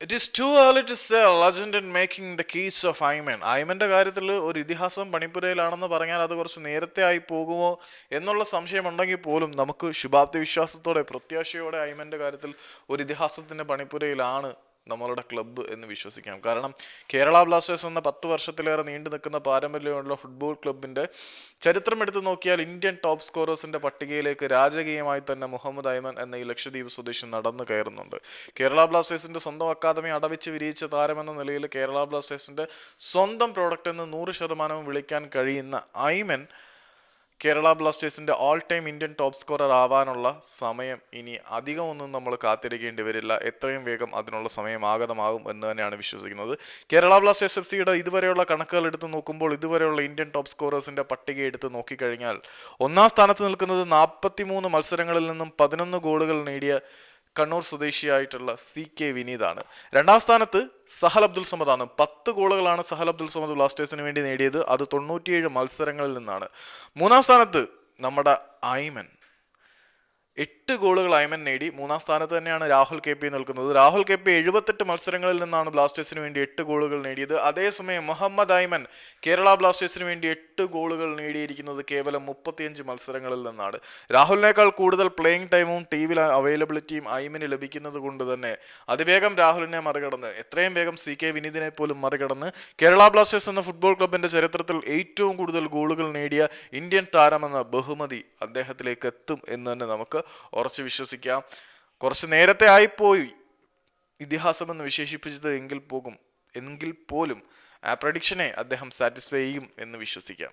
It is too early to sell legend in making the keys of Aimen ഐമന്റെ കാര്യത്തിൽ ഒരു ഇതിഹാസം പണിപ്പുരയിലാണെന്ന് പറഞ്ഞാൽ അത് കുറച്ച് നേരത്തെ ആയി പോകുമോ എന്നുള്ള സംശയമുണ്ടെങ്കിൽ പോലും നമുക്ക് ശുഭാപ്തി വിശ്വാസത്തോടെ പ്രത്യാശയോടെ ഐമന്റെ കാര്യത്തിൽ ഒരു ഇതിഹാസത്തിന്റെ പണിപ്പുരയിലാണ് നമ്മളുടെ ക്ലബ്ബ് എന്ന് വിശ്വസിക്കാം. കാരണം കേരള ബ്ലാസ്റ്റേഴ്സ് എന്ന പത്ത് വർഷത്തിലേറെ നീണ്ടു നിൽക്കുന്ന പാരമ്പര്യമുള്ള ഫുട്ബോൾ ക്ലബിന്റെ ചരിത്രം എടുത്തു നോക്കിയാൽ ഇന്ത്യൻ ടോപ്പ് സ്കോറേഴ്സിന്റെ പട്ടികയിലേക്ക് രാജകീയമായി തന്നെ മുഹമ്മദ് ഐമൻ എന്ന ഈ ലക്ഷദ്വീപ് സ്വദേശി നടന്നു കയറുന്നുണ്ട്. കേരള ബ്ലാസ്റ്റേഴ്സിന്റെ സ്വന്തം അക്കാദമി അടവിച്ച് വിരിയിച്ച താരമെന്ന നിലയിൽ കേരള ബ്ലാസ്റ്റേഴ്സിന്റെ സ്വന്തം പ്രോഡക്റ്റ് എന്ന് നൂറ് ശതമാനവും വിളിക്കാൻ കഴിയുന്ന ഐമൻ കേരള ബ്ലാസ്റ്റേഴ്സിന്റെ all time Indian top scorer ആവാനുള്ള സമയം ഇനി അധികമൊന്നും നമ്മൾ കാത്തിരിക്കേണ്ടി വരില്ല. എത്രയും വേഗം അതിനുള്ള സമയം ആഗതമാകും എന്ന് തന്നെയാണ് വിശ്വസിക്കുന്നത്. കേരള ബ്ലാസ്റ്റേഴ്സ് എഫ് സിയുടെ ഇതുവരെയുള്ള കണക്കുകൾ എടുത്ത് നോക്കുമ്പോൾ ഇതുവരെയുള്ള ഇന്ത്യൻ ടോപ്പ് സ്കോറേഴ്സിന്റെ പട്ടിക എടുത്ത് നോക്കിക്കഴിഞ്ഞാൽ ഒന്നാം സ്ഥാനത്ത് നിൽക്കുന്നത് നാൽപ്പത്തിമൂന്ന് മത്സരങ്ങളിൽ നിന്നും പതിനൊന്ന് ഗോളുകൾ നേടിയ കണ്ണൂർ സ്വദേശിയായിട്ടുള്ള സി കെ വിനീതാണ്. രണ്ടാം സ്ഥാനത്ത് സഹൽ അബ്ദുൽ സമദാണ് പത്ത് ഗോളുകളാണ് സഹൽ അബ്ദുൽ സമദ് ബ്ലാസ്റ്റേഴ്സിന് വേണ്ടി നേടിയത്. അത് തൊണ്ണൂറ്റിയേഴ് മത്സരങ്ങളിൽ നിന്നാണ്. മൂന്നാം സ്ഥാനത്ത് നമ്മുടെ ഐമൻ. എട്ട് ഗോളുകൾ ഐമൻ നേടി. മൂന്നാം സ്ഥാനത്ത് തന്നെയാണ് രാഹുൽ കെ പി നിൽക്കുന്നത്. രാഹുൽ കെ പി എഴുപത്തെട്ട് മത്സരങ്ങളിൽ നിന്നാണ് ബ്ലാസ്റ്റേഴ്സിന് വേണ്ടി എട്ട് ഗോളുകൾ നേടിയത്. അതേസമയം മുഹമ്മദ് ഐമൻ കേരള ബ്ലാസ്റ്റേഴ്സിന് വേണ്ടി എട്ട് ഗോളുകൾ നേടിയിരിക്കുന്നത് കേവലം മുപ്പത്തിയഞ്ച് മത്സരങ്ങളിൽ നിന്നാണ്. രാഹുലിനേക്കാൾ കൂടുതൽ പ്ലേയിങ് ടൈമും ടീമിൽ അവൈലബിലിറ്റിയും ഐമന് ലഭിക്കുന്നത് കൊണ്ട് തന്നെ അതിവേഗം രാഹുലിനെ മറികടന്ന് എത്രയും വേഗം സി കെ വിനീതിനെ പോലും മറികടന്ന് കേരള ബ്ലാസ്റ്റേഴ്സ് എന്ന ഫുട്ബോൾ ക്ലബിന്റെ ചരിത്രത്തിൽ ഏറ്റവും കൂടുതൽ ഗോളുകൾ നേടിയ ഇന്ത്യൻ താരമെന്ന ബഹുമതി അദ്ദേഹത്തിലേക്ക് എത്തും എന്ന് തന്നെ നമുക്ക് ഉറച്ചു വിശ്വസിക്കാം കുറച്ച് നേരത്തെ ആയിപ്പോയി. ഇതിഹാസം എന്ന് വിശേഷിപ്പിച്ചത് എങ്കിൽ പോകും. എങ്കിൽ പോലും ആ പ്രഡിക്ഷനെ അദ്ദേഹം സാറ്റിസ്ഫൈ ചെയ്യും എന്ന് വിശ്വസിക്കാം.